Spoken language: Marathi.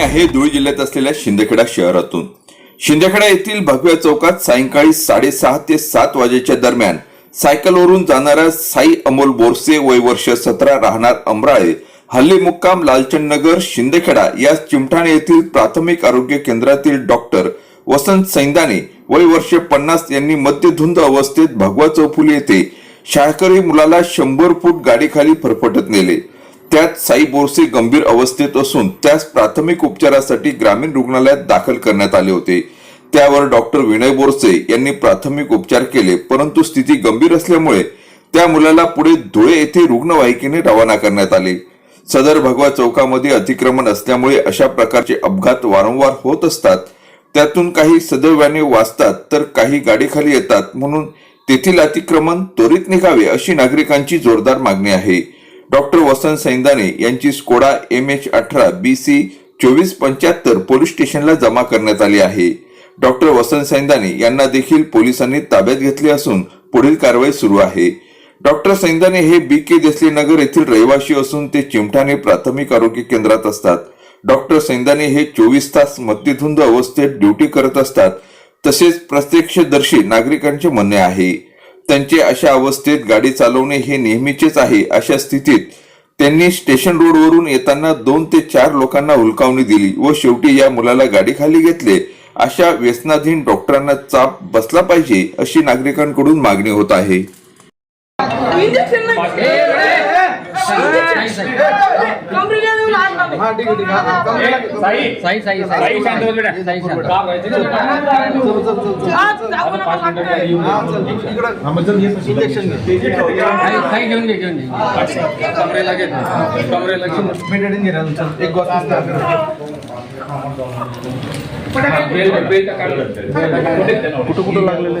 आहे धुळे जिल्ह्यात असलेल्या शिंदखेडा शहरातून. शिंदखेडा येथील भगव्या चौकात सायंकाळी साडेसहा ते सात वाजेच्या दरम्यान सायकलवरून जाणारा साई अमोल बोरसे वय वर्ष सतरा राहणार अमराळे हल्ली मुक्काम लालचंद नगर शिंदखेडा या चिमठाणे येथील प्राथमिक आरोग्य केंद्रातील डॉक्टर वसंत सैंदाने वय वर्ष पन्नास यांनी मध्यधुंद अवस्थेत भगवा चौफुली येथे शाळकरी मुलाला शंभर फूट गाडीखाली फरफटत नेले. त्यात साई बोरसे गंभीर अवस्थेत असून त्यास प्राथमिक उपचारासाठी ग्रामीण रुग्णालयात दाखल करण्यात आले होते. त्यावर डॉक्टर विनय बोरसे यांनी प्राथमिक उपचार केले परंतु स्थिती गंभीर असल्यामुळे त्या मुलाला पुढे धुळे येथे रुग्णवाहिकेने रवाना करण्यात आले. सदर भगवा चौकामध्ये अतिक्रमण असल्यामुळे अशा प्रकारचे अपघात वारंवार होत असतात. त्यातून काही सदैवाने वाचतात तर काही गाडीखाली येतात म्हणून तेथील अतिक्रमण त्वरित निघावे अशी नागरिकांची जोरदार मागणी आहे. डॉक्टर वसंत सैंदाने यांची स्कोडा एम एच अठरा बी सी चोवीस पंच्याहत्तर पोलीस स्टेशनला जमा करण्यात आली आहे. डॉक्टर वसंत सैंदाने यांना देखील पोलिसांनी ताब्यात घेतले असून पुढील कारवाई सुरू आहे. डॉक्टर सैंदाने हे बी के देसले नगर येथील रहिवासी असून ते चिमठाणे प्राथमिक आरोग्य केंद्रात असतात. डॉक्टर सैंदाने हे चोवीस तास मध्यधुंद अवस्थेत ड्युटी करत असतात तसेच प्रत्यक्षदर्शी नागरिकांचे म्हणणे आहे. त्यांचे अशा अवस्थेत गाडी चालवणे हे नेहमीचेच आहे अशा स्थितीत त्यांनी स्टेशन रोडवरून येताना दोन ते चार लोकांना हुलकावणी दिली व शेवटी या मुलाला गाडीखाली घेतले. अशा व्यसनाधीन डॉक्टरांना चाप बसला पाहिजे अशी नागरिकांकडून मागणी होत आहे. इंजेक्शन हाँ ठीक है ठीक है सही सही सही सही शांत हो बेटा सही शांत चल चल चल आज जाऊ ना हाँ चल इलेक्शन काही घेऊन घे घेऊन घे कमरे लगे कमरे लगे मीटिंग घे चल एक गोष्ट कुठं कुठं लागलेलं